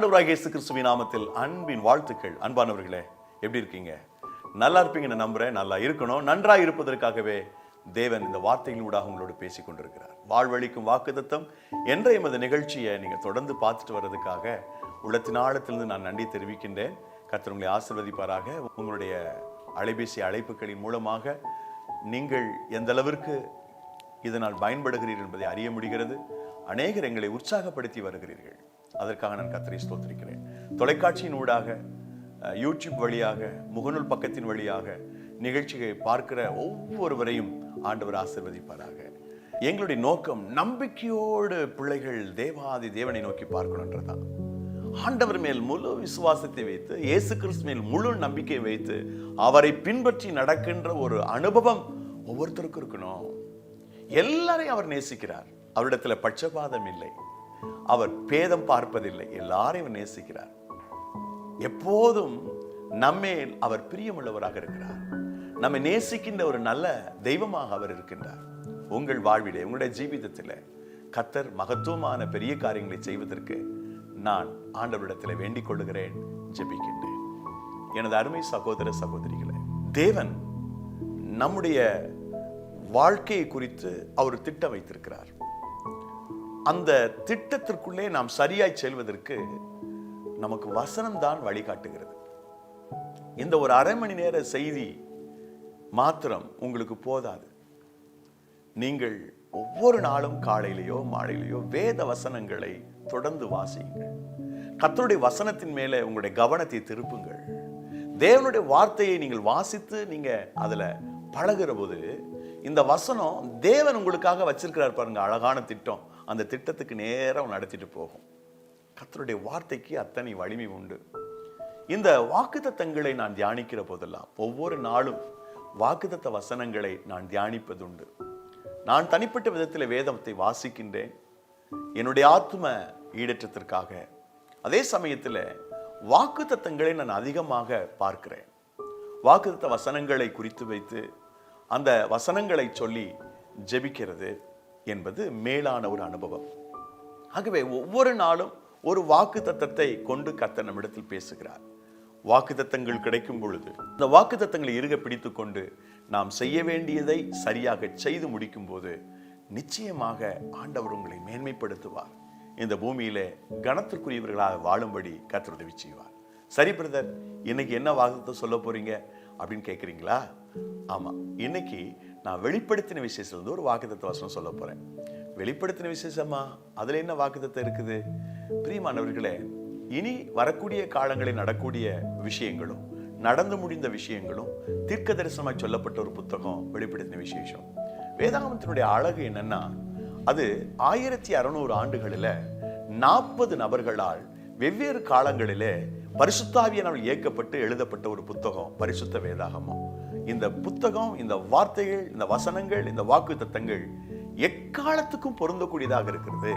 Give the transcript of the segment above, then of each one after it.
ஆண்டவராக இயேசு கிறிஸ்துவின் நாமத்தில் அன்பின் வாழ்த்துக்கள். அன்பானவர்களே எப்படி இருக்கீங்க? நல்லா இருப்பீங்கன்னு நம்புறேன். நல்லா இருக்கணும். நன்றாக இருப்பதற்காகவே தேவன் இந்த வார்த்தைகளூடாக உங்களோடு பேசி கொண்டிருக்கிறார். வாழ்வழிக்கும் வாக்குதத்தம் என்ற எமது நிகழ்ச்சியை நீங்கள் தொடர்ந்து பார்த்துட்டு வர்றதுக்காக உள்ளத்தின் ஆழத்திலிருந்து நான் நன்றி தெரிவிக்கின்றேன். கத்தர் உங்களை ஆசிர்வதிப்பாராக. உங்களுடைய அலைபேசி அழைப்புகளின் மூலமாக நீங்கள் எந்த அளவிற்கு இதனால் பயன்படுகிறீர்கள் என்பதை அறிய முடிகிறது. அநேகர் எங்களை உற்சாகப்படுத்தி வருகிறீர்கள். அதற்காக நான் கத்தரை ஸ்தோத்திருக்கிறேன். தொலைக்காட்சியின் ஊடாக யூடியூப் வழியாக முகநூல் பக்கத்தின் வழியாக நிகழ்ச்சியை பார்க்கிற ஒவ்வொருவரையும் ஆண்டவர் ஆசிர்வதிப்பாராக. எங்களுடைய நோக்கம் நம்பிக்கையோடு பிள்ளைகள் தேவாதி தேவனை நோக்கி பார்க்கணுன்றதான் ஆண்டவர் மேல் முழு விசுவாசத்தை வைத்து இயேசு கிறிஸ்து மேல் முழு நம்பிக்கையை வைத்து அவரை பின்பற்றி நடக்கின்ற ஒரு அனுபவம் ஒவ்வொருத்தருக்கும் இருக்கணும். எல்லாரையும் அவர் நேசிக்கிறார். அவரிடத்துல பட்சபாதம் இல்லை. அவர் பேதம் பார்ப்பதில்லை. எல்லாரையும் நேசிக்கிறார். எப்போதும் நம்மேல் அவர் பிரியமுள்ளவராக இருக்கிறார். நம்மை நேசிக்கின்ற ஒரு நல்ல தெய்வமாக அவர் இருக்கின்றார். உங்கள் வாழ்விலே உங்களுடைய ஜீவிதத்தில் கத்தர் மகத்துவமான பெரிய காரியங்களை செய்வதற்கு நான் ஆண்டவரிடத்தில் வேண்டிக் கொள்ளுகிறேன் ஜெபிக்கின்றேன். எனது அருமை சகோதர சகோதரிகளே தேவன் நம்முடைய வாழ்க்கையை குறித்து அவர் திட்டம் வைத்திருக்கிறார். அந்த திட்டத்திற்குள்ளே நாம் சரியாய் செல்வதற்கு நமக்கு வசனம் தான் வழிகாட்டுகிறது. இந்த ஒரு அரை மணி நேர செய்தி மாத்திரம் உங்களுக்கு போதாது. நீங்கள் ஒவ்வொரு நாளும் காலையிலேயோ மாலையிலேயோ வேத வசனங்களை தொடர்ந்து வாசியுங்கள். கத்தருடைய வசனத்தின் மேலே உங்களுடைய கவனத்தை திருப்புங்கள். தேவனுடைய வார்த்தையை நீங்கள் வாசித்து நீங்க அதுல பழகிற போது இந்த வசனம் தேவன் உங்களுக்காக வச்சிருக்கிறார் பாருங்க அழகான திட்டம். அந்த திட்டத்துக்கு நேரம் நடத்திட்டு போகும். கத்தருடைய வார்த்தைக்கு அத்தனை வலிமை உண்டு. இந்த வாக்குத்தத்தங்களை நான் தியானிக்கிற போதெல்லாம் ஒவ்வொரு நாளும் வாக்குத்தத்த வசனங்களை நான் தியானிப்பதுண்டு. நான் தனிப்பட்ட விதத்தில் வேதத்தை வாசிக்கின்றேன். என்னுடைய ஆத்ம ஈடற்றத்திற்காக. அதே சமயத்தில் வாக்குத்தத்தங்களை நான் அதிகமாக பார்க்கிறேன். வாக்குத்தத்த வசனங்களை குறித்து வைத்து அந்த வசனங்களை சொல்லி ஜெபிக்கிறது. என்பது மேலான ஒரு அனுபவம். ஆகவே ஒவ்வொரு நாளும் ஒரு வாக்கு தத்தத்தை கொண்டு கத்த நம்மிடத்தில் பேசுகிறார். வாக்கு தத்தங்கள் கிடைக்கும் பொழுது இந்த வாக்கு தத்தங்களை இறுக பிடித்து கொண்டு நாம் செய்ய வேண்டியதை சரியாக செய்து முடிக்கும் போது நிச்சயமாக ஆண்டவர் உங்களை மேன்மைப்படுத்துவார். இந்த பூமியில கனத்திற்குரியவர்களாக வாழும்படி கர்த்தர் உதவி செய்வார். சரி பிரதர் இன்னைக்கு என்ன வாக்குத்தத்தை சொல்ல போறீங்க அப்படின்னு கேட்குறீங்களா ஆமா இன்னைக்கு நான் வெளிப்படுத்தின விசேஷத்துலேருந்து ஒரு வாக்குத்தத்த வசனம் சொல்ல போறேன். வெளிப்படுத்தின விசேஷமா அதுல என்ன வாக்குத்தத்தை இருக்குது? பிரியமானவர்களே இனி வரக்கூடிய காலங்களில் நடக்கூடிய விஷயங்களும் நடந்து முடிந்த விஷயங்களும் தீர்க்க தரிசனமாக சொல்லப்பட்ட ஒரு புத்தகம் வெளிப்படுத்தின விசேஷம். வேதாகமத்தினுடைய அழகு என்னன்னா அது ஆயிரத்தி அறுநூறு ஆண்டுகளில நாற்பது நபர்களால் வெவ்வேறு காலங்களிலே பரிசுத்தாவியனால் இயக்கப்பட்டு எழுதப்பட்ட ஒரு புத்தகம் பரிசுத்த வேதாகமம். இந்த புத்தகம் இந்த வார்த்தைகள் இந்த வசனங்கள் இந்த வாக்கு தத்தங்கள் எக்காலத்துக்கும் பொருந்தக்கூடியதாக இருக்கிறது.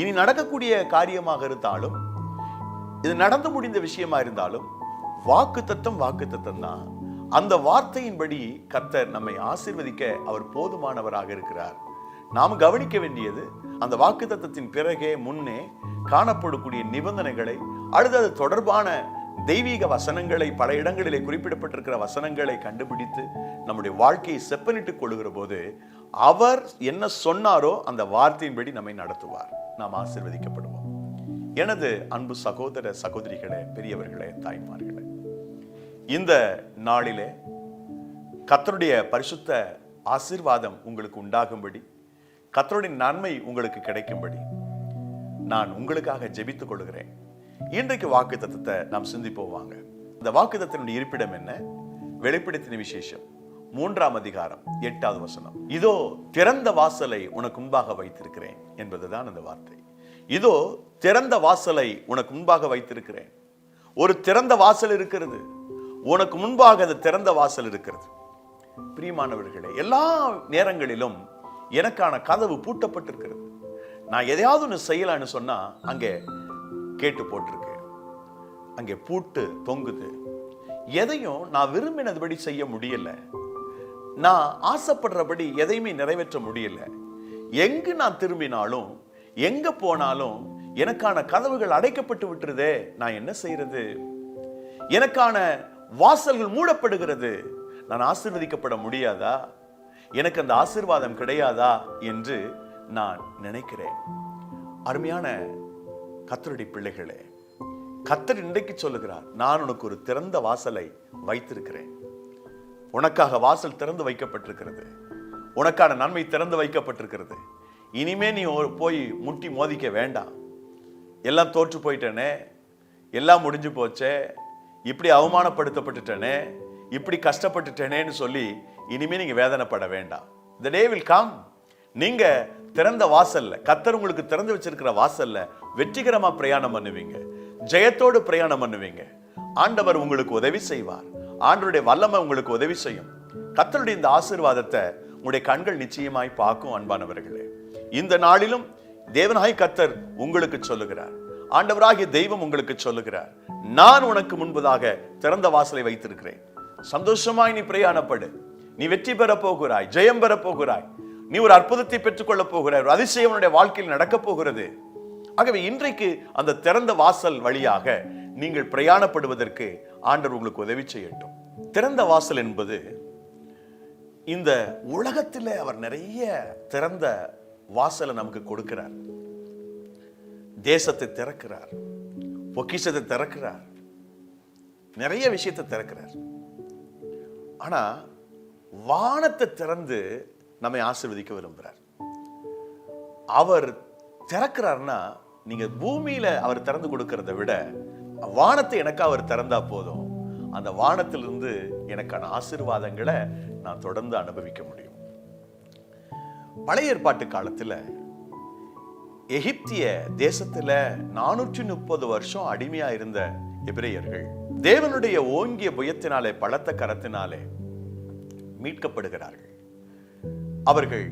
இனி நடக்கக்கூடிய காரியமாக இருந்தாலும் இது நடந்து முடிந்த விஷயமா இருந்தாலும் வாக்கு தத்தம் வாக்கு தத்தம் தான். அந்த வார்த்தையின்படி கர்த்தர் நம்மை ஆசீர்வதிக்க அவர் போதுமானவராக இருக்கிறார். நாம் கவனிக்க வேண்டியது அந்த வாக்கு தத்தத்தின் பிறகே முன்னே காணப்படக்கூடிய நிபந்தனைகளை அல்லது அது தொடர்பான தெய்வீக வசனங்களை பல இடங்களிலே குறிப்பிடப்பட்டிருக்கிற வசனங்களை கண்டுபிடித்து நம்முடைய வாழ்க்கையை செப்பனிட்டுக் கொள்ளுகிற போது அவர் என்ன சொன்னாரோ அந்த வார்த்தையின்படி நம்மை நடத்துவார். நாம் ஆசிர்வதிக்கப்படுவோம். எனது அன்பு சகோதர சகோதரிகளே பெரியவர்களே தாய்மார்களே இந்த நாளிலே கத்தருடைய பரிசுத்த ஆசீர்வாதம் உங்களுக்கு உண்டாகும்படி கத்தருடைய நன்மை உங்களுக்கு கிடைக்கும்படி நான் உங்களுக்காக ஜெபித்துக் கொள்கிறேன். இன்றைக்கு வாக்கு தத்துவத்தை நாம் சிந்திப்போம் வாங்க. இந்த வாக்கு தத்தினுடைய இருப்பிடம் என்ன? வெளிப்படுத்தின விசேஷம். மூன்றாம் அதிகாரம் எட்டாவது வசனம். இதோ திறந்த வாசலை உனக்கு முன்பாக வைத்திருக்கிறேன் என்பதுதான் அந்த வார்த்தை. இதோ திறந்த வாசலை உனக்கு முன்பாக வைத்திருக்கிறேன். ஒரு திறந்த வாசல் இருக்கிறது. உனக்கு முன்பாக அந்த திறந்த வாசல் இருக்கிறது. பிரியமானவர்களே எல்லா நேரங்களிலும் எனக்கான கதவு பூட்டப்பட்டிருக்கிறது. நான் எதையாவது ஒன்று செய்யலான்னு சொன்னா அங்கே கேட்டு போட்டிருக்கு. அங்கே பூட்டு தொங்குது. எதையும் நான் விரும்பினதுபடி செய்ய முடியல. நான் ஆசைப்படுறபடி எதையுமே நிறைவேற்ற முடியல. எங்கு நான் திரும்பினாலும் எங்க போனாலும் எனக்கான கதவுகள் அடைக்கப்பட்டு விட்டுருதே நான் என்ன செய்யறது எனக்கான வாசல்கள் மூடப்படுகிறது. நான் ஆசீர்வதிக்கப்பட முடியாதா? எனக்கு அந்த ஆசீர்வாதம் கிடையாதா? என்று நான் நினைக்கிறேன். அருமையான கத்தருடைய பிள்ளைகளே கத்தர் இன்றைக்கு சொல்லுகிறார் நான் உனக்கு ஒரு திறந்த வாசலை வைத்திருக்கிறேன். உனக்காக வாசல் திறந்து வைக்கப்பட்டிருக்கிறது. உனக்கான நன்மை திறந்து வைக்கப்பட்டிருக்கிறது. இனிமே நீ ஒரு போய் முட்டி மோதிக்க வேண்டாம். எல்லாம் தோற்று போயிட்டேனே எல்லாம் முடிஞ்சு போச்சே இப்படி அவமானப்படுத்தப்பட்டுட்டேனே இப்படி கஷ்டப்பட்டுட்டேனேன்னு சொல்லி இனிமே நீங்க வேதனைப்பட வேண்டாம். த டே வில் கம் நீங்க திறந்த வாசல்ல கத்தர் உங்களுக்கு திறந்து வச்சிருக்கிற வாசல்ல வெற்றிகரமா பிரயாணம் பண்ணுவீங்க. ஜெயத்தோடு பிரயாணம் பண்ணுவீங்க. ஆண்டவர் உங்களுக்கு உதவி செய்வார். ஆண்டருடைய வல்லமை உங்களுக்கு உதவி செய்யும். கத்தருடைய இந்த ஆசீர்வாதத்தை உங்களுடைய கண்கள் நிச்சயமாய் பார்க்கும் அன்பானவர்களே. இந்த நாளிலும் தேவனாய் கத்தர் உங்களுக்கு சொல்லுகிறார். ஆண்டவராகிய தெய்வம் உங்களுக்கு சொல்லுகிறார். நான் உனக்கு முன்பதாக திறந்த வாசலை வைத்திருக்கிறேன். சந்தோஷமாய் நீ பிரயாணப்படு. நீ வெற்றி பெற போகிறாய் ஜெயம் பெற போகிறாய். நீ ஒரு அற்புதத்தை பெற்றுக்கொள்ள போகிறாய் ஒரு அதிசயம் உன்னுடைய வாழ்க்கையில் நடக்கப் போகிறது. ஆகவே இன்றைக்கு அந்த திறந்த வாசல் வழியாக நீங்கள் பிரயாணப்படுவதற்கு ஆண்டவர் உங்களுக்கு உதவி செய்யட்டும். திறந்த வாசல் என்பது இந்த உலகத்தில் அவர் நிறைய திறந்த வாசலை நமக்கு கொடுக்கிறார். தேசத்தை திறக்கிறார் பொக்கிஷத்தை திறக்கிறார் நிறைய விஷயத்தை திறக்கிறார். ஆனா வானத்தை திறந்து நம்மை ஆசிர்வதிக்க விரும்புகிறார் அவர் திறக்கிறார்னா நீங்க பூமியில அவர் திறந்து கொடுக்கறத விட வானத்தை எனக்கு அவர் திறந்தா போதும். அந்த வானத்திலிருந்து எனக்கான ஆசீர்வாதங்களை நான் தொடர்ந்து அனுபவிக்க முடியும். பழைய ஏற்பாட்டு காலத்துல எகிப்திய தேசத்துல நானூற்றி முப்பது வருஷம் அடிமையா இருந்த எபிரேயர்கள் தேவனுடைய ஓங்கிய புயத்தினாலே பலத்த கரத்தினாலே மீட்கப்படுகிறார்கள். அவர்கள்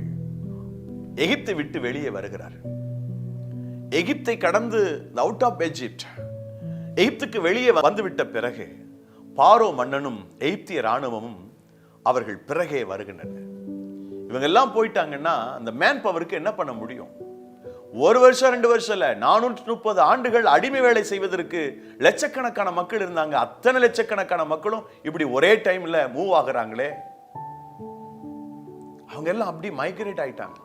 எகிப்தை விட்டு வெளியே வருகிறார். எகிப்தை கடந்து அவுட் ஆஃப் எஜிப்ட் எகிப்துக்கு வெளியே வந்துவிட்ட பிறகு பாரோ மன்னனும் எகிப்திய ராணுவமும் அவர்கள் பிறகே வருகின்றனர். இவங்க எல்லாம் போயிட்டாங்கன்னா அந்த மேன் பவருக்கு என்ன பண்ண முடியும்? ஒரு வருஷம் ரெண்டு வருஷம் இல்லை நானூற்றி முப்பது ஆண்டுகள் அடிமை வேலை செய்வதற்கு லட்சக்கணக்கான மக்கள் இருந்தாங்க. அத்தனை லட்சக்கணக்கான மக்களும் இப்படி ஒரே டைம்ல மூவ் ஆகுறாங்களே. அவங்க எல்லாம் அப்படி மைக்ரேட் ஆயிட்டாங்க.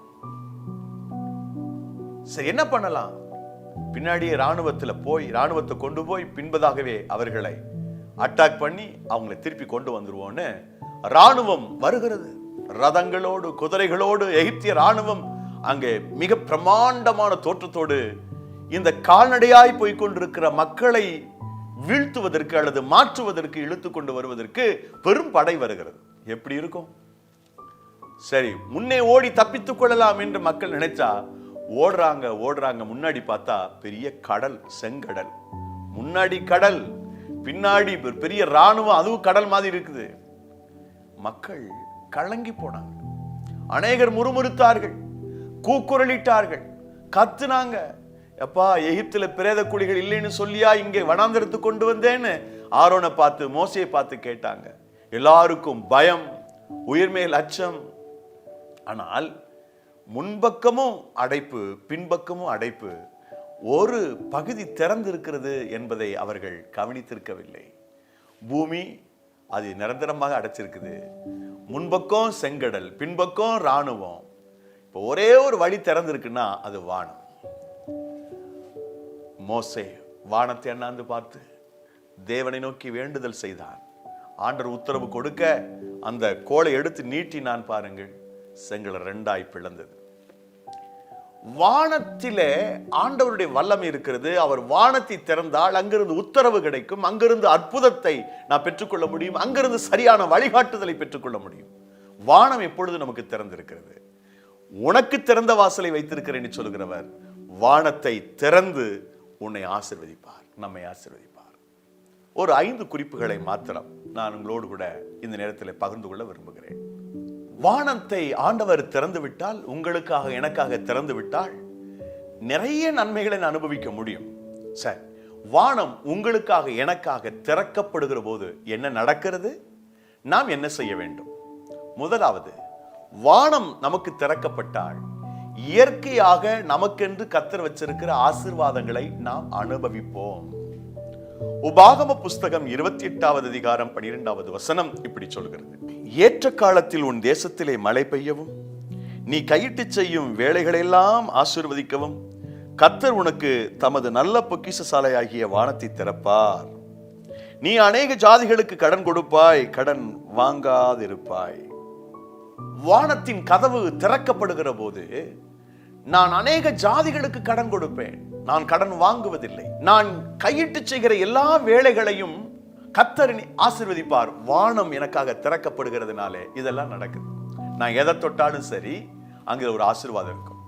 சரி என்ன பண்ணலாம்? பின்னாடியே ராணுவத்துல போய் ராணுவத்தை கொண்டு போய் பின்பதாகவே அவர்களை அட்டாக் பண்ணி அவங்களை திருப்பி கொண்டு வந்துருவோன்னு ராணுவம் வருகிறது. ரதங்களோடு குதிரைகளோடு எகிப்திய ராணுவம் அங்கே மிக பிரமாண்டமான தோற்றத்தோடு இந்த கால்நடையாய் போய்கொண்டிருக்கிற மக்களை வீழ்த்துவதற்கு அல்லது மாற்றுவதற்கு இழுத்து கொண்டு வருவதற்கு பெரும் படை வருகிறது. எப்படி இருக்கும்? சரி முன்னே ஓடி தப்பித்துக் கொள்ளலாம் என்று மக்கள் நினைச்சா ஓடுறாங்க ஓடுறாங்க முன்னாடி பார்த்தா பெரிய கடல் செங்கடல். முன்னாடி கடல் பின்னாடி பெரிய ராணுவம் அதுவும் கடல் மாதிரி இருக்குது. மக்கள் கலங்கி போனாங்க. அநேகர் முறுமுறுத்தார்கள் கூக்குரலிட்டார்கள் கத்துனாங்க. எப்பா எகிப்துல பிரேத குழிகள் இல்லைன்னு சொல்லியா இங்கே வனாந்திரத்து கொண்டு வந்தேன்னு? ஆரோனை பார்த்து மோசையை பார்த்து கேட்டாங்க. எல்லாருக்கும் பயம் உயிர்மேல் அச்சம் ஆனால் முன்பக்கமும் அடைப்பு பின்பக்கமும் அடைப்பு ஒரு பகுதி திறந்திருக்கிறது என்பதை அவர்கள் கவனித்திருக்கவில்லை. பூமி அது நிரந்தரமாக அடைச்சிருக்குது. முன்பக்கம் செங்கடல் பின்பக்கம் ராணுவம் இப்போ ஒரே ஒரு வழி திறந்திருக்குன்னா அது வானம். மோசே வானத்தை அண்ணாந்து பார்த்து தேவனை நோக்கி வேண்டுதல் செய்தான். ஆண்டர் உத்தரவு கொடுக்க அந்த கோலை எடுத்து நீட்டினான் பாருங்கள். செங்கல் ரெண்டாய் பிளந்தது. வானத்திலே ஆண்டவருடைய வல்லமை இருக்கிறது. அவர் வானத்தை திறந்தால் அங்கிருந்து உத்தரவு கிடைக்கும். அங்கிருந்து அற்புதத்தை நான் பெற்றுக்கொள்ள முடியும். அங்கிருந்து சரியான வழிகாட்டுதலை பெற்றுக்கொள்ள முடியும். வானம் எப்பொழுது நமக்கு திறந்திருக்கிறது? உனக்கு திறந்த வாசலை வைத்திருக்கிறேன் சொல்கிறவர் வானத்தை திறந்து உன்னை ஆசிர்வதிப்பார் நம்மை ஆசிர்வதிப்பார். ஒரு ஐந்து குறிப்புகளை மாத்திரம் நான் உங்களோடு கூட இந்த நேரத்தில் பகிர்ந்து கொள்ள விரும்புகிறேன். வானத்தை ஆண்டவர் திறந்து விட்டால் உங்களுக்காக எனக்காக திறந்து விட்டால் நிறைய நன்மைகளை நான் அனுபவிக்க முடியும். சார் வானம் உங்களுக்காக எனக்காக திறக்கப்படுகிற போது என்ன நடக்கிறது? நாம் என்ன செய்ய வேண்டும்? முதலாவது வானம் நமக்கு திறக்கப்பட்டால் இயற்கையாக நமக்கென்று கத்தர் வச்சிருக்கிற ஆசீர்வாதங்களை நாம் அனுபவிப்போம். உபாகம புஸ்தகம் இருபத்தி எட்டாவது அதிகாரம் பனிரெண்டாவது வசனம் இப்படி சொல்கிறது. ஏற்ற காலத்தில் உன் தேசத்திலே மழை பெய்யவும் நீ கையிட்டு செய்யும் வேலைகளெல்லாம் ஆசீர்வதிக்கவும் கத்தர் உனக்கு தமது நல்ல பொக்கிஷ சாலையாகிய வானத்தை திறப்பார். நீ அநேக ஜாதிகளுக்கு கடன் கொடுப்பாய் கடன் வாங்காதிருப்பாய். வானத்தின் கதவு திறக்கப்படுகிற போது நான் அநேக ஜாதிகளுக்கு கடன் கொடுப்பேன். நான் கடன் வாங்குவதில்லை. நான் கையிட்டு செய்கிற எல்லா வேலைகளையும் கத்தரின் ஆசிர்வதிப்பார். வானம் எனக்காக திறக்கப்படுகிறதுனாலே இதெல்லாம் நடக்குது. நான் எதை தொட்டாலும் சரி அங்க ஒரு ஆசீர்வாதம் இருக்கும்.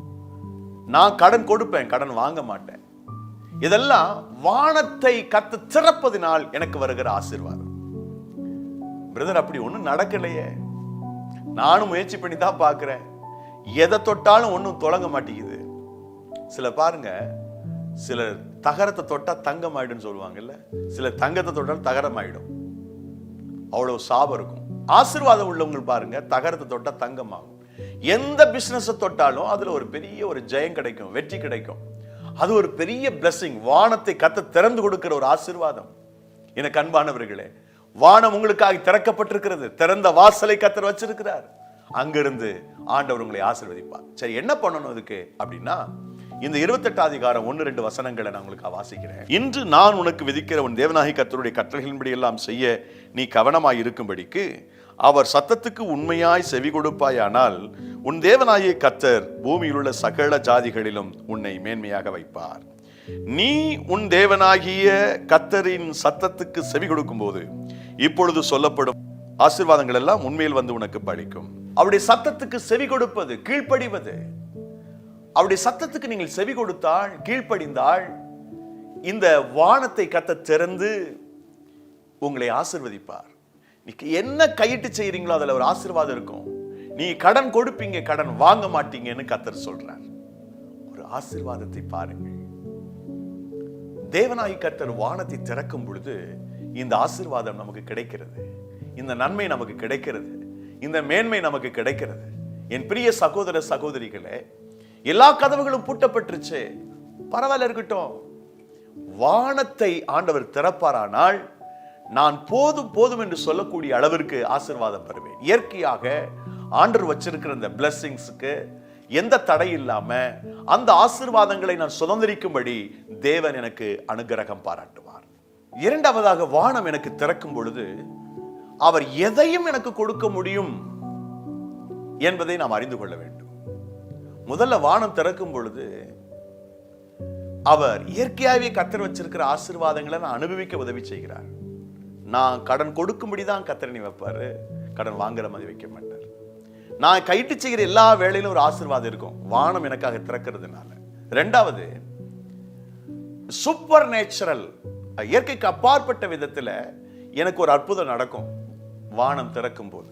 நான் கடன் கொடுப்பேன் கடன் வாங்க மாட்டேன். இதெல்லாம் வானத்தை கத்து திறப்பதினால் எனக்கு வருகிற ஆசிர்வாதம். பிரதர் அப்படி ஒன்றும் நடக்கலையே. நானும் முயற்சி பண்ணி தான் பார்க்குறேன். எதை தொட்டாலும் ஒன்றும் தொடங்க மாட்டேங்குது. சில பாருங்க சில தகரத்தை தொட்டால் தங்கம் ஆயிடும்னு சொல்லுவாங்கல்ல? சில தங்கத்தை தொட்டால் தகரம் ஆயிடும். அவ்வளவு சாபம் இருக்கும். ஆசிர்வாதம் உள்ளவங்க பாருங்க தகரத்தை தொட்டால் தங்கம் ஆகும். எந்த பிஸ்னஸை தொட்டாலும் அதுல ஒரு பெரிய ஒரு ஜெயம் கிடைக்கும் வெற்றி கிடைக்கும். அது ஒரு பெரிய blessing. வானத்தை கத்த திறந்து கொடுக்கிற ஒரு ஆசிர்வாதம். எனக்கு அன்பானவர்களே வானம் உங்களுக்காக திறக்கப்பட்டிருக்கிறது. திறந்த வாசலை கத்தர் வச்சிருக்கிறார். அங்கிருந்து ஆண்டவர் உங்களை ஆசிர்வதிப்பார். சரி என்ன பண்ணணும் அதுக்கு? அப்படின்னா இந்த இருபத்தெட்டு அதிகாரம் ஒன்று ரெண்டு வசனங்களை நான் உங்களுக்கு வாசிக்கிறேன். இன்று நான் உனக்கு விதிக்கிற உன் தேவநாயகி கத்தருடைய கட்டளைகளின்படி எல்லாம் செய்ய நீ கவனமாய் இருக்கும்படிக்கு அவர் சத்தத்துக்கு உண்மையாய் செவி கொடுப்பாயானால் உன் தேவனாகிய கத்தர் பூமியில் உள்ள சகல ஜாதிகளிலும் உன்னை மேன்மையாக வைப்பார். நீ உன் தேவனாகிய கத்தரின் சத்தத்துக்கு செவி கொடுக்கும்போது இப்பொழுது சொல்லப்படும் ஆசீர்வாதங்கள் எல்லாம் உண்மையில் வந்து உனக்கு பழிக்கும் அவருடைய சத்தத்துக்கு செவி கொடுப்பது கீழ்ப்படிவது அவருடைய சத்தத்துக்கு நீங்கள் செவி கொடுத்தால் கீழ்ப்படிந்தால் இந்த வானத்தை கத்த திறந்து உங்களை ஆசிர்வதிப்பார். நீ என்ன கையிட்டு செய்கிறீங்களோ அதில் ஒரு ஆசீர்வாதம் இருக்கும். நீ கடன் கொடுப்பீங்க கடன் வாங்க மாட்டீங்கன்னு கத்தர் சொல்றார். ஒரு ஆசீர்வாதத்தை பாருங்கள். தேவனாய் கர்த்தர் வானத்தை திறக்கும் பொழுது இந்த ஆசீர்வாதம் நமக்கு கிடைக்கிறது. இந்த நன்மை நமக்கு கிடைக்கிறது. இந்த மேன்மை நமக்கு கிடைக்கிறது. என் பிரிய சகோதர சகோதரிகளே எல்லா கதவுகளும் பூட்டப்பட்டுருச்சு. பரவாயில்ல இருக்கட்டும். வானத்தை ஆண்டவர் திறப்பாரானால் நான் போதும் போதும் என்று சொல்லக்கூடிய அளவிற்கு ஆசிர்வாதம் பெறுவேன் இயற்கையாக ஆண்டர் வச்சிருக்கிற இந்த பிளஸ்ஸிங்ஸுக்கு எந்த தடை இல்லாம அந்த ஆசீர்வாதங்களை நான் சுதந்திரிக்கும்படி தேவன் எனக்கு அனுகிரகம் பாராட்டுவார். இரண்டாவதாக வானம் எனக்கு திறக்கும் பொழுது அவர் எதையும் எனக்கு கொடுக்க முடியும் என்பதை நாம் அறிந்து கொள்ள வேண்டும். முதல்ல வானம் திறக்கும் பொழுது அவர் இயற்கையாகவே கத்தர் வச்சிருக்கிற ஆசீர்வாதங்களை நான் அனுபவிக்க உதவி செய்கிறார். நான் கடன் கொடுக்கும்படி தான் கத்தரணி வைப்பார். கடன் வாங்குற மாதிரி வைக்க மாட்டார். நான் கைட்டு செய்கிற எல்லா வேலையிலும் ஒரு ஆசீர்வாதம் இருக்கும். வானம் எனக்காக திறக்கிறதுனால. ரெண்டாவது சூப்பர் நேச்சுரல் இயற்கைக்கு அப்பாற்பட்ட விதத்தில் எனக்கு ஒரு அற்புதம் நடக்கும். வானம் திறக்கும் போது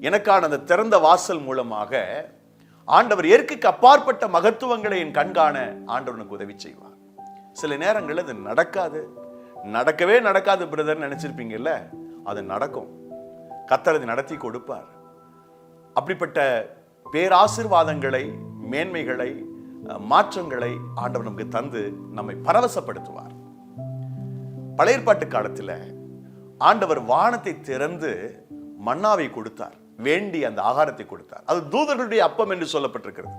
எனக்கான அந்த திறந்த வாசல் மூலமாக ஆண்டவர் இயற்கைக்கு அப்பாற்பட்ட மகத்துவங்களை என் கண்காண ஆண்டவனுக்கு உதவி செய்வார். சில நேரங்களில் அது நடக்காது. நடக்கவே நடக்காது பிரதர் நினைச்சிருப்பீங்கல்ல? அது நடக்கும். கத்தரது நடத்தி கொடுப்பார். அப்படிப்பட்ட பேராசிர்வாதங்களை மேன்மைகளை மாற்றங்களை ஆண்டவர் நமக்கு தந்து நம்மை பரவசப்படுத்துவார். பழையற்பாட்டு காலத்தில் ஆண்டவர் வானத்தை திறந்து மன்னாவை கொடுத்தார். வேண்டி அந்த ஆகாரத்தை கொடுத்தார். அது தூதர்களுடைய அப்பம் என்று சொல்லப்பட்டிருக்கிறது.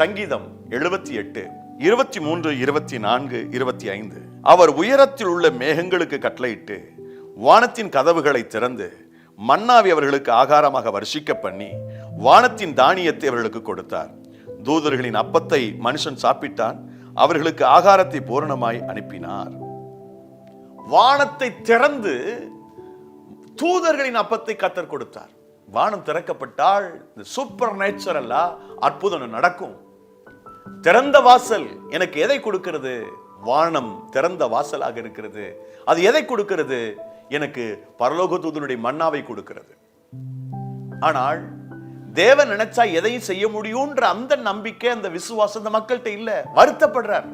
சங்கீதம் எழுபத்தி எட்டு இருபத்தி மூன்று இருபத்தி நான்கு இருபத்தி ஐந்து. அவர் உயரத்தில் உள்ள மேகங்களுக்கு கட்டளையிட்டு வானத்தின் கதவுகளை திறந்து மன்னாவை அவர்களுக்கு ஆகாரமாக வர்ஷிக்க பண்ணி வானத்தின் தானியத்தை அவர்களுக்கு கொடுத்தார். தூதர்களின் அப்பத்தை மனுஷன் சாப்பிட்டான் அவர்களுக்கு ஆகாரத்தை பூரணமாய் அனுப்பினார். வானத்தை திறந்து தூதர்களின் அப்பத்தை கத்தர் கொடுத்தார். வானம் திறக்கப்பட்டால் இந்த சூப்பர் நேச்சுரலா அற்புதம் நடக்கும். திறந்த வாசல் எனக்கு எதை கொடுக்கிறது? வானம் திறந்த வாசலாக இருக்கிறது. அது எதை கொடுக்கிறது? எனக்கு பரலோக தூதனுடைய மன்னாவை கொடுக்கிறது. ஆனால் தேவன் நினைச்சா எதையும் செய்ய முடியும்ன்ற அந்த நம்பிக்கை அந்த விசுவாசம் அந்த மக்கள்கிட்ட இல்ல. வருத்தப்படுறார்.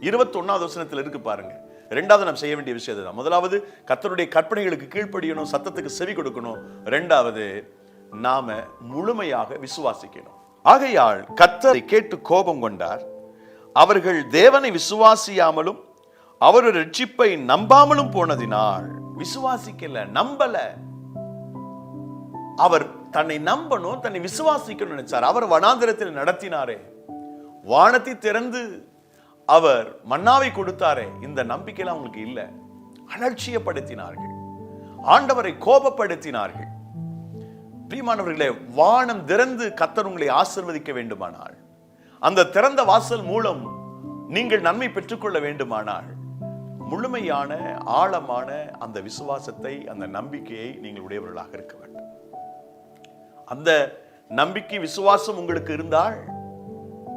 இருபத்தி ஒன்னாவது வசனத்தில் இருக்கு பாருங்க. ரெண்டாவது நாம் செய்ய வேண்டிய விஷயம் தான் முதலாவது கத்தருடைய கற்பனைகளுக்கு கீழ்ப்படியணும் சத்தத்துக்கு செவி கொடுக்கணும். ரெண்டாவது நாம முழுமையாக விசுவாசிக்கணும். ஆகையால் கத்தரை கேட்டு கோபம் கொண்டார். அவர்கள் தேவனை விசுவாசியாமலும் அவருடைய ரட்சிப்பை நம்பாமலும் போனதினால் விசுவாசிக்கல நம்பல. அவர் தன்னை நம்பணும் தன்னை விசுவாசிக்கணும் நினைச்சார். அவர் வனாந்திரத்தில் நடத்தினாரே. வானத்தை திறந்து அவர் மன்னாவை கொடுத்தாரே இந்த நம்பிக்கையில அவங்களுக்கு இல்ல. அலட்சியப்படுத்தினார்கள். ஆண்டவரை கோபப்படுத்தினார்கள். பிரியமானவர்களே வானம் திறந்து கத்தர் உங்களை ஆசிர்வதிக்க வேண்டுமானால் அந்த திறந்த வாசல் மூலம் நீங்கள் நன்மை பெற்றுக்கொள்ள வேண்டுமானால் முழுமையான ஆழமான அந்த விசுவாசத்தை அந்த நம்பிக்கையை நீங்கள் உடையவர்களாக இருக்க வேண்டும். அந்த நம்பிக்கை விசுவாசம் உங்களுக்கு இருந்தால்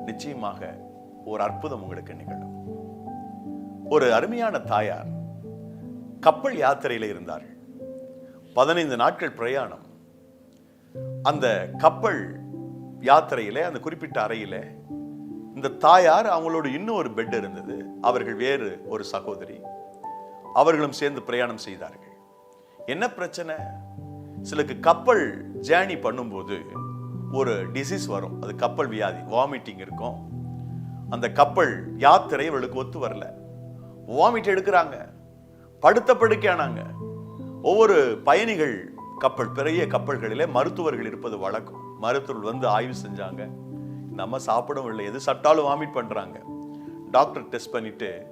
நிச்சயமாக ஒரு அற்புதம் உங்களுக்கு நிகழும். ஒரு அருமையான தாயார் கப்பல் யாத்திரையில இருந்தார்கள். பதினைந்து நாட்கள் பிரயாணம். அந்த கப்பல் யாத்திரையில அந்த குறிப்பிட்ட அறையில இந்த தாயார் அவங்களோட இன்னும் ஒரு பெட் இருந்தது. அவர்கள் வேறு ஒரு சகோதரி. அவர்களும் சேர்ந்து பிரயாணம் செய்தார்கள். என்ன பிரச்சனை? சிலருக்கு கப்பல் ஜேர்னி பண்ணும்போது ஒரு டிசீஸ் வரும். அது கப்பல் வியாதி வாமிட்டிங் இருக்கும். அந்த கப்பல் யாத்திரை அவளுக்கு ஒத்து வரல. வாமிட் எடுக்கிறாங்க. படுத்த படுக்கையானாங்க. ஒவ்வொரு பயணிகள் கப்பல் பெரிய கப்பல்களிலே மருத்துவர்கள் இருப்பது வழக்கம். மருத்துவர்கள் வந்து ஆய்வு செஞ்சாங்க. நம்ம சாப்பிடவும் இல்லை. எது சாப்பிட்டாலும் வாமிட் பண்ணுறாங்க டாக்டர் டெஸ்ட் பண்ணிட்டு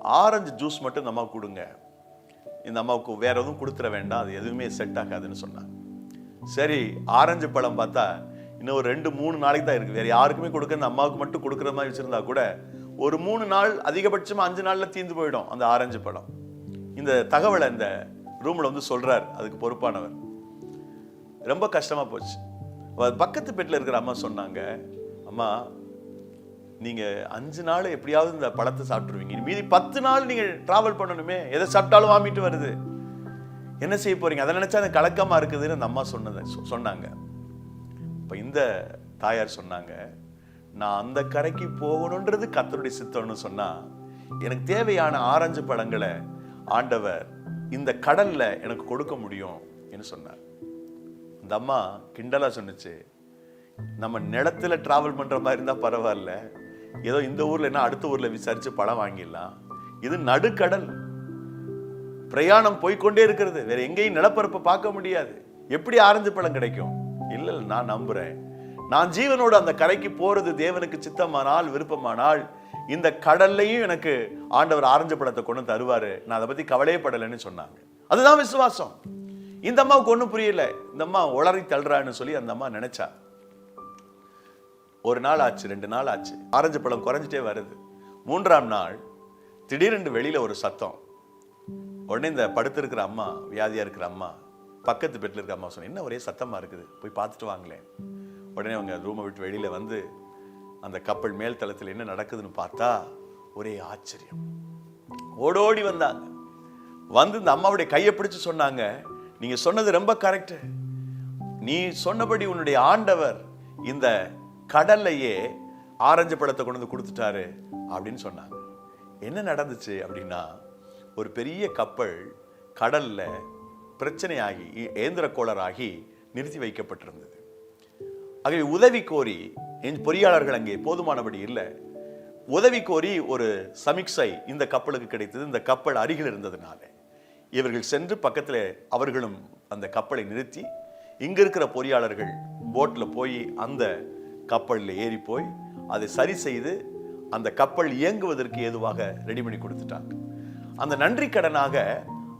ஆரஞ்சு ஜூஸ் மட்டும் இந்த கொடுங்க. இந்த அம்மாவுக்கு வேற எதுவும் கொடுத்துட வேண்டாம். அது எதுவுமே செட் ஆகாதுன்னு சொன்னாங்க. சரி ஆரஞ்சு பழம் பார்த்தா இன்னும் ஒரு ரெண்டு மூணு நாளைக்கு தான் இருக்கு வேற யாருக்குமே கொடுக்க இந்த அம்மாவுக்கு மட்டும் கொடுக்குற மாதிரி வச்சிருந்தா கூட ஒரு மூணு நாள் அதிகபட்சமாக அஞ்சு நாளில் தீந்து போயிடும் அந்த ஆரஞ்சு பழம். இந்த தகவலை இந்த ரூமில் வந்து சொல்கிறார் அதுக்கு பொறுப்பானவர். ரொம்ப கஷ்டமாக போச்சு. பக்கத்து பெட்டில் இருக்கிற அம்மா சொன்னாங்க அம்மா நீங்கள் அஞ்சு நாள் எப்படியாவது இந்த பழத்தை சாப்பிட்ருவீங்க மீதி பத்து நாள் நீங்கள் ட்ராவல் பண்ணணுமே. எதை சாப்பிட்டாலும் வாமிட்டு வருது. என்ன செய்ய போகிறீங்க அதை நினைச்சா அது கலக்கமாக இருக்குதுன்னு அந்த அம்மா சொன்னதை சொ- சொன்னாங்க. அப்போ இந்த தாயார் சொன்னாங்க நான் அந்த கரைக்கு போகணுன்றது கத்தருடைய சித்தம்னு சொன்னால் எனக்கு தேவையான ஆரஞ்சு பழங்களை ஆண்டவர் இந்த கடலில் எனக்கு கொடுக்க முடியும் என்று சொன்னார். அந்த அம்மா கிண்டலாக சொன்னுச்சு நம்ம நிலத்துல ட்ராவல் பண்ணுற மாதிரி இருந்தால் பரவாயில்ல. ஏதோ இந்த ஊரில் என்ன அடுத்த ஊரில் விசாரித்து பழம் வாங்கிடலாம். இது நடுக்கடல். பிரயாணம் போய்க்கொண்டே இருக்கிறது. வேற எங்கேயும் நிலப்பரப்பை பார்க்க முடியாது. எப்படி ஆரஞ்சு பழம் கிடைக்கும்? இல்ல நான் நம்புறேன். நான் ஜீவனோட அந்த கரைக்கு போறது தேவனுக்கு சித்தமானால் விருப்பமானால் இந்த கடல்லையும் எனக்கு ஆண்டவர் ஆரஞ்சு பழத்தை கொண்டு தருவாரு. நான் அதை பத்தி கவலையப்படலைன்னு சொன்னாங்க. அதுதான் விசுவாசம். இந்த அம்மாவுக்கு ஒன்றும் புரியல. இந்த அம்மா உளறி தள்ளுறான்னு சொல்லி அந்த அம்மா நினைச்சா. ஒரு நாள் ஆச்சு ரெண்டு நாள் ஆச்சு. ஆரஞ்சு பழம் குறைஞ்சிட்டே வருது. மூன்றாம் நாள் திடீரென்று வெளியில ஒரு சத்தம். உடனே இந்த படுத்திருக்கிற அம்மா வியாதியா இருக்கிற அம்மா பக்கத்து பெட்டில் இருக்க அம்மா சொன்னேன் என்ன ஒரே சத்தமாக இருக்குது? போய் பார்த்துட்டு வாங்களேன். உடனே அவங்க ரூமை விட்டு வெளியில் வந்து அந்த கப்பல் மேல் தளத்தில் என்ன நடக்குதுன்னு பார்த்தா ஒரே ஆச்சரியம். ஓடோடி வந்தாங்க. வந்து இந்த அம்மாவுடைய கையை பிடிச்சு சொன்னாங்க நீங்கள் சொன்னது ரொம்ப கரெக்டு நீ சொன்னபடி உன்னுடைய ஆண்டவர் இந்த கடல்லையே ஆரஞ்சு பழத்தை கொண்டு வந்து கொடுத்துட்டாரு அப்படின்னு சொன்னாங்க. என்ன நடந்துச்சு அப்படின்னா ஒரு பெரிய கப்பல் கடலில் பிரச்சனையாகி ஏந்திர கோளராகி நிறுத்தி வைக்கப்பட்டிருந்தது. ஆகவே உதவி கோரி என் பொறியாளர்கள் அங்கே போதுமானபடி இல்லை. உதவி கோரி ஒரு சமிக்சை இந்த கப்பலுக்கு கிடைத்தது. இந்த கப்பல் அருகில் இருந்ததுனால. இவர்கள் சென்று பக்கத்தில் அவர்களும் அந்த கப்பலை நிறுத்தி இங்கே இருக்கிற பொறியாளர்கள் போட்டில் போய் அந்த கப்பலில் ஏறி போய் அதை சரி செய்து அந்த கப்பல் இயங்குவதற்கு ஏதுவாக ரெடி பண்ணி கொடுத்துட்டாங்க. அந்த நன்றி கடனாக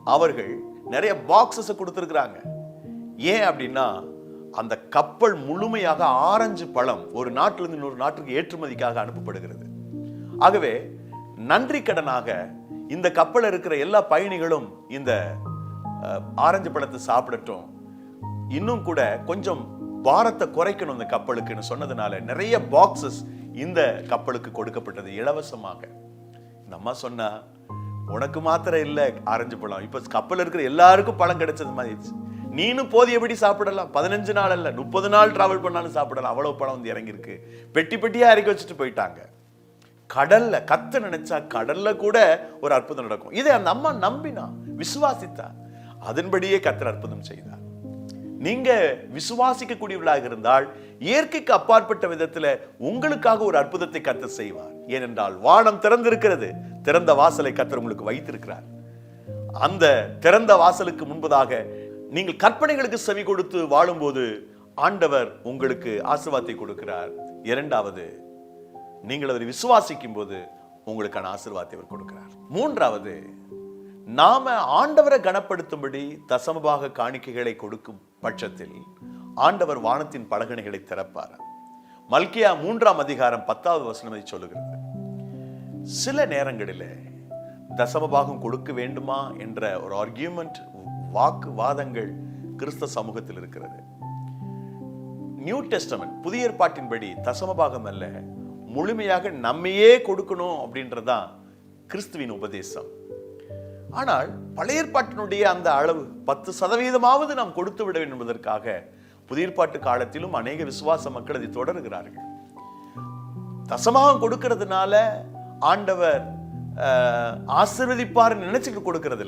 அவர்கள் நிறைய பாக்ஸஸ் கொடுத்துருக்குறாங்க. ஏன் அப்படின்னா அந்த கப்பல் முழுமையாக ஆரஞ்சு பழம் ஒரு நாட்டிலிருந்து இன்னொரு நாட்டுக்கு ஏற்றுமதிக்காக அனுப்பப்படுகிறது. ஆகவே நன்றி கடனாக இந்த கப்பலில் இருக்கிற எல்லா பயணிகளும் இந்த ஆரஞ்சு பழத்தை சாப்பிடட்டும். இன்னும் கூட கொஞ்சம் பாரத்தை குறைக்கணும் இந்த கப்பலுக்குன்னு சொன்னதுனால நிறைய பாக்ஸஸ் இந்த கப்பலுக்கு கொடுக்கப்பட்டது இலவசமாக. இந்த அம்மா சொன்னா உனக்கு மாத்திரம் இல்ல ஆரஞ்சு பழம். இப்ப கப்பல் இருக்கிற எல்லாருக்கும் பழம் கிடைச்சது மாதிரி நீனும் போதியபடி சாப்பிடலாம்? பதினஞ்சு நாள் அல்ல முப்பது நாள் டிராவல் பண்ணாலும் சாப்பிடலாம். அவ்வளவு பழம் வந்து இறங்கியிருக்கு. பெட்டி பெட்டியா இறக்கி வச்சுட்டு போயிட்டாங்க. கடல்ல கத்த நினைச்சா கடல்ல கூட ஒரு அற்புதம் நடக்கும். இதை அந்த அம்மா நம்பினா விசுவாசித்தா. அதன்படியே கத்தர் அற்புதம் செய்தார். நீங்க விசுவாசிக்கக்கூடியவர்களாக இருந்தால் இயற்கைக்கு அப்பாற்பட்ட விதத்துல உங்களுக்காக ஒரு அற்புதத்தை கத்த செய்வார். ஏனென்றால் வானம் திறந்திருக்கிறது. திறந்த வாசலை கத்தர் உங்களுக்கு வைத்திருக்கிறார். அந்த திறந்த வாசலுக்கு முன்பதாக நீங்கள் கற்பனைகளுக்கு செவி கொடுத்து வாழும்போது ஆண்டவர் உங்களுக்கு ஆசிர்வாதத்தை கொடுக்கிறார். இரண்டாவது நீங்கள் அவரை விசுவாசிக்கும் போது உங்களுக்கான ஆசிர்வாதத்தை அவர் கொடுக்கிறார். மூன்றாவது நாம ஆண்டவரை கனப்படுத்தும்படி தசமபாக காணிக்கைகளை கொடுக்கும் பட்சத்தில் ஆண்டவர் வானத்தின் பலகணிகளை திறப்பார். மல்கியா மூன்றாம் அதிகாரம் பத்தாவது வசனம் சொல்லுகிறது. சில நேரங்களில் தசமபாகம் கொடுக்க வேண்டுமா என்ற ஒரு ஆர்கியூமெண்ட் வாக்கு வாதங்கள் கிறிஸ்த சமூகத்தில் இருக்கிறது. நியூ டெஸ்டமெண்ட் புதிய ஏற்பாட்டின்படி தசமபாகம் அல்ல முழுமையாக நம்மையே கொடுக்கணும் அப்படின்றதான் கிறிஸ்துவின் உபதேசம். ஆனால் பழைய ஏற்பாட்டினுடைய அந்த அளவு பத்து சதவீதமாவது நாம் கொடுத்து விட வேண்டும் என்பதற்காக புதிர்பாட்டு காலத்திலும் அநேக விசுவாச மக்கள் அதை தொடர்கிறார்கள். தசமாகம் கொடுக்கறதுனால ஆண்டவர் ஆசிர்வதிப்பார் நினைச்சுட்டு கொடுக்கறது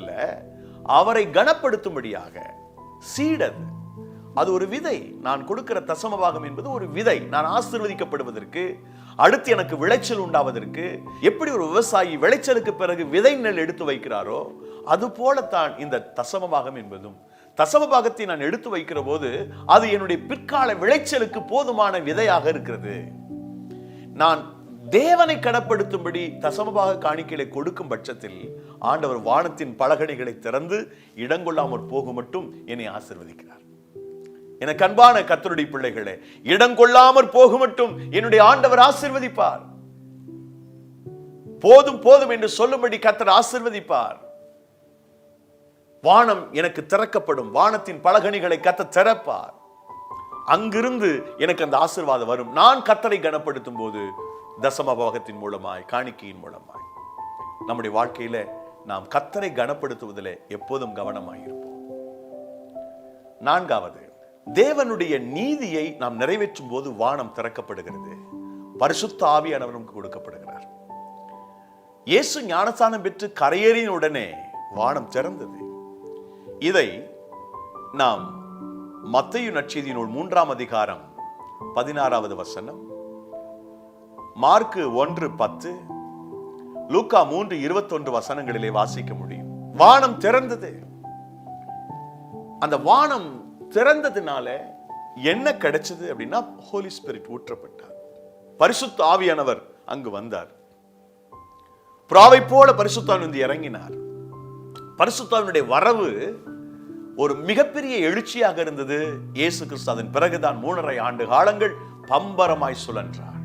அவரை கனப்படுத்தும்படியாக சீடது அது. ஒரு விதை. நான் கொடுக்கிற தசமபாகம் என்பது ஒரு விதை. நான் ஆசிர்வதிக்கப்படுவதற்கு அடுத்து எனக்கு விளைச்சல் உண்டாவதற்கு எப்படி ஒரு விவசாயி விளைச்சலுக்கு பிறகு விதை நெல் எடுத்து வைக்கிறாரோ அது போலத்தான் இந்த தசமபாகம் என்பதும் தசமபாகத்தை நான் எடுத்து வைக்கிற போது அது என்னுடைய பிற்கால விளைச்சலுக்கு போதுமான விதையாக இருக்கிறது. நான் தேவனை கடப்படுத்தும்படி தசமபாக காணிக்கைகளை கொடுக்கும் பட்சத்தில் ஆண்டவர் வானத்தின் பலகணிகளை திறந்து இடங்கொள்ளாமற் போக மட்டும் என்னை ஆசிர்வதிக்கிறார். எனக்கு அன்பான கத்தருடைய பிள்ளைகளே இடங்கொள்ளாமற் போக மட்டும் என்னுடைய ஆண்டவர் ஆசிர்வதிப்பார். போதும் போதும் என்று சொல்லும்படி கத்தர் ஆசிர்வதிப்பார். வானம் எனக்கு திறக்கப்படும். வானத்தின் பலகணிகளை கத்த திறப்பார். அங்கிருந்து எனக்கு அந்த ஆசீர்வாதம் வரும். நான் கத்தரை கனப்படுத்தும் போது தசமபாகத்தின் மூலமாய் காணிக்கையின் மூலமாய். நம்முடைய வாழ்க்கையில நாம் கத்தரை கனப்படுத்துவதில் எப்போதும் கவனமாயிருப்போம் நான்காவது தேவனுடைய நீதியை நாம் நிறைவேற்றும் போது வானம் திறக்கப்படுகிறது. பரிசுத்த ஆவியானவர் நமக்கு கொடுக்கப்படுகிறார். இயேசு ஞானஸ்தானம் பெற்று கரையேறின உடனே வானம் திறந்தது. இதை நாம் மத்தையு நற்செய்தி நூல் மூன்றாம் அதிகாரம் பதினாறாவது வசனம். மார்க்கு ஒன்று பத்து லூக்கா மூன்று இருபத்தொன்று வசனங்களிலே வாசிக்க முடியும். வானம் திறந்தது. அந்த வானம் திறந்ததுனால என்ன கிடைச்சது அப்படின்னா ஹோலி ஸ்பிரிட் ஊற்றப்பட்டார். பரிசுத்த ஆவியானவர் அங்கு வந்தார். புறாவை போல பரிசுத்தான் வந்து இறங்கினார். பரிசுத்தாவினுடைய வரவு ஒரு மிகப்பெரிய எழுச்சியாக இருந்தது. இயேசு கிறிஸ்து அதன் பிறகுதான் மூணரை ஆண்டு காலங்கள் பம்பரமாய் சுழன்றார்.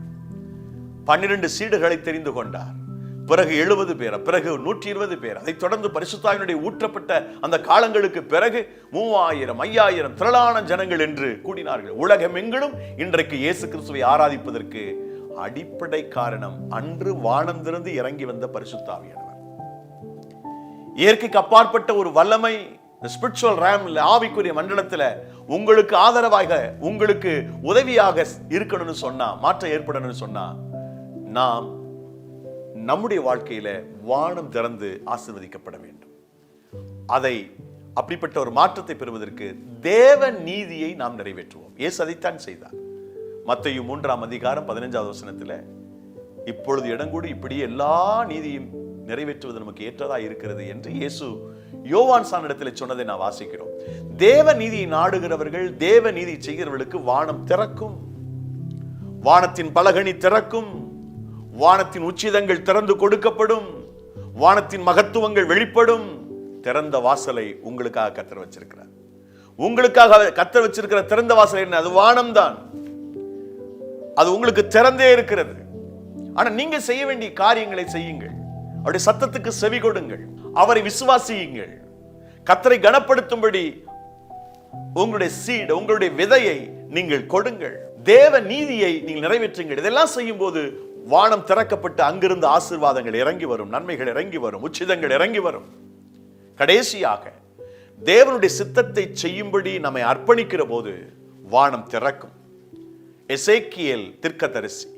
பன்னிரண்டு சீடுகளை தெரிந்து கொண்டார். பிறகு எழுபது பேர் பிறகு நூற்றி இருபது பேர் அதைத் தொடர்ந்து பரிசுத்தாவினுடைய ஊற்றப்பட்ட அந்த காலங்களுக்கு பிறகு மூவாயிரம் ஐயாயிரம் திரளான ஜனங்கள் என்று கூடினார்கள். உலகமெங்கிலும் இன்றைக்கு இயேசு கிறிஸ்துவை ஆராதிப்பதற்கு அடிப்படை காரணம் அன்று வானந்திருந்து இறங்கி வந்த பரிசுத்தாவியானவர். இயற்கைக்கு அப்பாற்பட்ட ஒரு வல்லமை இந்த ஸ்பிரிச்சுவல் ரேம்ல ஆவிக்குரிய மண்டலத்தில் உங்களுக்கு ஆதரவாக உங்களுக்கு உதவியாக இருக்கணும்னு சொன்னா மாற்றம் ஏற்படணும்னு சொன்னா நாம் நம்முடைய வாழ்க்கையில வானம் திறந்து ஆசிர்வதிக்கப்பட வேண்டும். அதை அப்படிப்பட்ட ஒரு மாற்றத்தை பெறுவதற்கு தேவ நீதியை நாம் நிறைவேற்றுவோம். ஏசு அதைத்தான் செய்தார். மத்தையும் மூன்றாம் அதிகாரம் பதினஞ்சாவது வசனத்தில் இப்பொழுது இடங்கூடி இப்படியே எல்லா நீதியும் நிறைவேற்றுவது நமக்கு ஏற்றதா இருக்கிறது என்று இயேசு யோவான் சானிடத்தில் சொன்னதை நான் வாசிக்கிறோம். தேவ நீதியை நாடுகிறவர்கள் தேவ நீதி செய்கிறவர்களுக்கு வானம் திறக்கும். வானத்தின் பலகணி திறக்கும். வானத்தின் உச்சிதங்கள் திறந்து கொடுக்கப்படும். வானத்தின் மகத்துவங்கள் வெளிப்படும். திறந்த வாசலை உங்களுக்காக கத்தர் வச்சிருக்கிறார். உங்களுக்காக கத்தர் வச்சிருக்கிற திறந்த வாசல் என்ன? அது வானம் தான் அது உங்களுக்கு திறந்தே இருக்கிறது. ஆனா நீங்க செய்ய வேண்டிய காரியங்களை செய்யுங்கள். அவருடைய சத்தத்துக்கு செவி கொடுங்கள். அவரை விசுவாசியுங்கள். கத்தரை கனப்படுத்தும்படி உங்களுடைய சீடு உங்களுடைய விதையை நீங்கள் கொடுங்கள். தேவ நீதியை நீங்கள் நிறைவேற்றுங்கள். இதெல்லாம் செய்யும் போது வானம் திறக்கப்பட்டு அங்கிருந்து ஆசீர்வாதங்கள் இறங்கி வரும் நன்மைகள் இறங்கி வரும் உச்சிதங்கள் இறங்கி வரும். கடைசியாக தேவனுடைய சித்தத்தை செய்யும்படி நம்மை அர்ப்பணிக்கிற போது வானம் திறக்கும். எசேக்கியல் திர்க்கதரிசி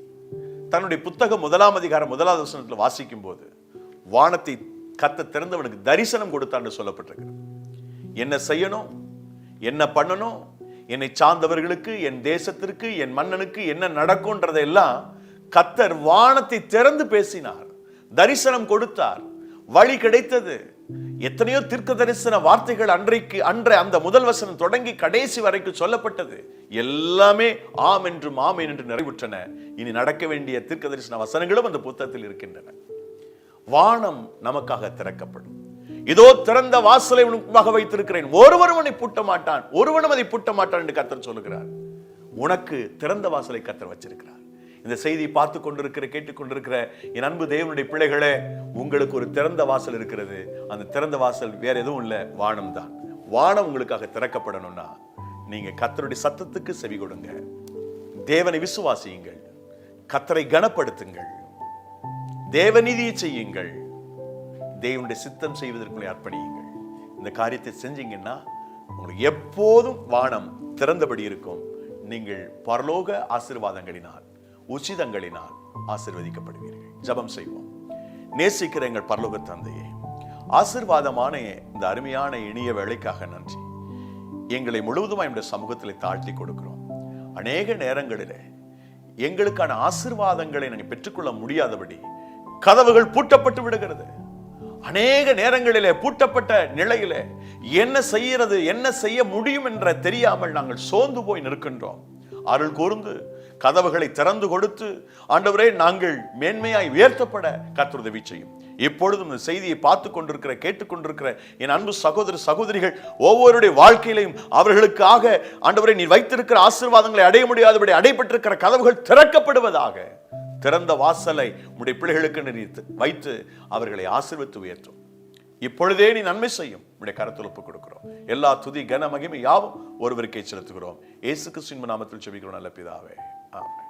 தன்னுடைய புத்தகம் முதலாம் அதிகாரம் முதலாவது வசனத்தில் வாசிக்கும் போது வானத்தை கத்த திறந்தவனுக்கு தரிசனம் கொடுத்தான்னு சொல்லப்பட்டிருக்கு என்ன செய்யணும்? என்ன பண்ணணும்? என்னை சார்ந்தவர்களுக்கு என் தேசத்திற்கு என் மன்னனுக்கு என்ன நடக்கும்ன்றதெல்லாம் கத்தர் வானத்தை திறந்து பேசினார். தரிசனம் கொடுத்தார். வழி கிடைத்தது. எத்தனையோ தீர்க்க தரிசன வார்த்தைகள் அன்றைக்கு அன்றை அந்த முதல் வசனம் தொடங்கி கடைசி வரைக்கும் சொல்லப்பட்டது. எல்லாமே ஆம் என்றும் ஆம் என்று நிறைவுற்றன. இனி நடக்க வேண்டிய தீர்க்க தரிசன வசனங்களும் அந்த புத்தகத்தில் இருக்கின்றன. வானம் நமக்காக திறக்கப்படும். இதோ திறந்த வாசலை உனக்காக வைத்திருக்கிறேன். ஒருவரும் அதை பூட்ட மாட்டான். ஒருவனும் அதை பூட்ட மாட்டான் என்று கத்தர் சொல்லுகிறார். உனக்கு திறந்த வாசலை கத்தர் வச்சிருக்கிறார். இந்த செய்தி பார்த்து கொண்டிருக்கிற கேட்டுக்கொண்டிருக்கிற என் அன்பு தேவனுடைய பிள்ளைகளே உங்களுக்கு ஒரு திறந்த வாசல் இருக்கிறது. அந்த திறந்த வாசல் வேற எதுவும் இல்லை. வானம் தான். வானம் உங்களுக்காக திறக்கப்படணும்னா நீங்க கத்தருடைய சத்தத்துக்கு செவி கொடுங்க. தேவனை விசுவாசியுங்கள். கத்தரை கனப்படுத்துங்கள். தேவநீதியை செய்யுங்கள். தேவனுடைய சித்தம் செய்வதற்குள்ளே அர்ப்பணியுங்கள். இந்த காரியத்தை செஞ்சீங்கன்னா உங்களுக்கு எப்போதும் வானம் திறந்தபடி இருக்கும். நீங்கள் பரலோக ஆசீர்வாதங்களினால் உச்சிதங்களினால் ஆசிர்வதிக்கப்படுவீர்கள். ஜபம் செய்வோம். நேசிக்கிற எங்கள் பரலோக தந்தையே ஆசிர்வாதமான இந்த அருமையான இனிய வேலைக்காக நன்றி. எங்களை முழுவதுமாக என்னுடைய சமூகத்தில் தாழ்த்தி கொடுக்கிறோம். அநேக நேரங்களிலே எங்களுக்கான ஆசிர்வாதங்களை நாங்கள் பெற்றுக்கொள்ள முடியாதபடி கதவுகள் பூட்டப்பட்டு விடுகிறது. அநேக நேரங்களிலே பூட்டப்பட்ட நிலையிலே என்ன செய்யறது என்ன செய்ய முடியும் என்ற தெரியாமல் நாங்கள் சோர்ந்து போய் நிற்கின்றோம். அருள் கூர்ந்து கதவுகளை திறந்து கொடுத்து ஆண்டவரே நாங்கள் மேன்மையாய் உயர்த்தப்பட கத்துதவி செய்யும். இப்பொழுதும் இந்த செய்தியை பார்த்து கொண்டிருக்கிற கேட்டுக்கொண்டிருக்கிற என் அன்பு சகோதர சகோதரிகள் ஒவ்வொருடைய வாழ்க்கையிலையும் அவர்களுக்காக ஆண்டவரை நீ வைத்திருக்கிற ஆசீர்வாதங்களை அடைய முடியாதபடி அடைபட்டிருக்கிற கதவுகள் திறக்கப்படுவதாக திறந்த வாசலை உடைய பிள்ளைகளுக்கு நீ வைத்து அவர்களை ஆசிர்வித்து உயர்த்தும். இப்பொழுதே நீ நன்மை செய்யும். உடைய கரத்தில் ஒப்புக் கொடுக்கிறோம். எல்லா துதி கன மகிமை யாவும் ஒருவருக்கே செலுத்துகிறோம். ஏசு கிறிஸ்துவின் நாமத்தில் செபிக்கிறோம். நல்ல பிதாவே. ஆமென்.